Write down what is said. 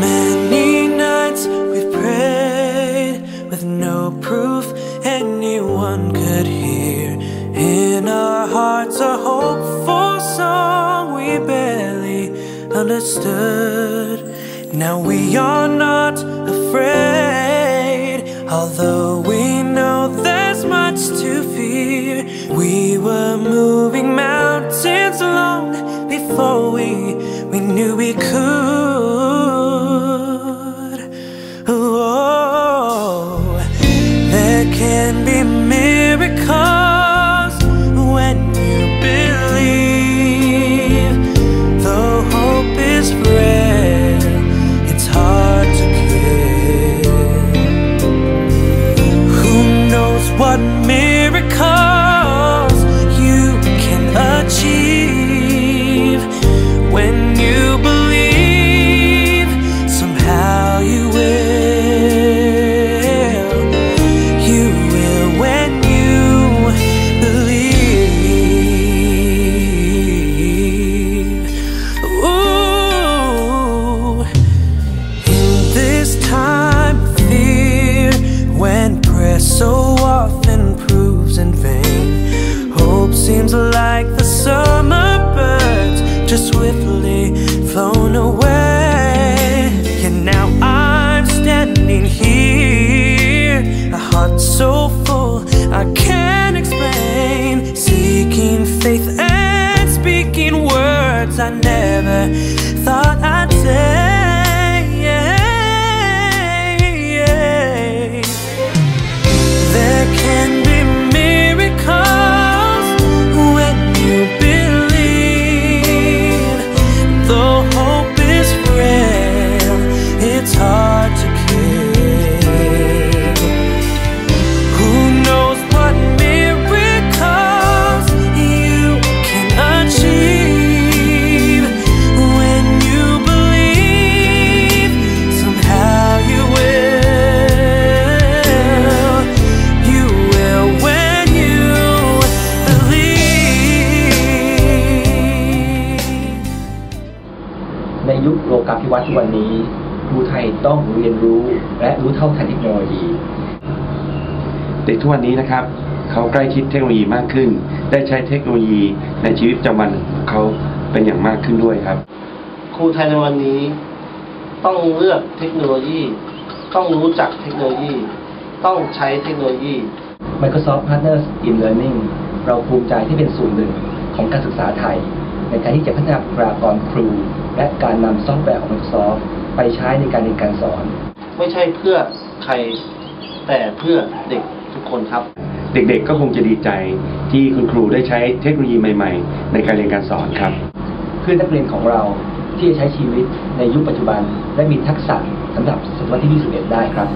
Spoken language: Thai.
Many nights we've prayed with no proof anyone could hear. In our hearts, a hopeful song we barely understood. Now we are not afraid, although we know there's much to before we, we knew we could. Oh, there can be miracles just swiftly ยุคโลกาภิวัตน์ทุกวันนี้ครูไทยต้องเรียนรู้และรู้เท่าทันเทคโนโลยี เด็กทุกวันนี้นะครับ เขาใกล้ชิดเทคโนโลยีมากขึ้น ได้ใช้เทคโนโลยีในชีวิตประจำวันของเขาเป็นอย่างมากขึ้นด้วยครับ ครูไทยในวันนี้ต้องเลือกเทคโนโลยี ต้องรู้จักเทคโนโลยี ต้องใช้เทคโนโลยี Microsoft Partners in Learning เราภูมิใจที่เป็นส่วนหนึ่งของการศึกษาไทย ในการที่จะพัฒนาบุคลากรครู และการนำซอฟต์แวร์ของ Microsoft ไปใช้ในการเรียนการสอน ไม่ใช่เพื่อใครแต่เพื่อเด็กทุกคนครับ เด็กๆก็คงจะดีใจที่คุณครูได้ใช้เทคโนโลยีใหม่ ๆ ในการเรียนการสอนครับ เพื่อนักเรียนของเราที่จะใช้ชีวิตในยุคปัจจุบัน และมีทักษะสำหรับศตวรรษที่ 21 ได้ครับ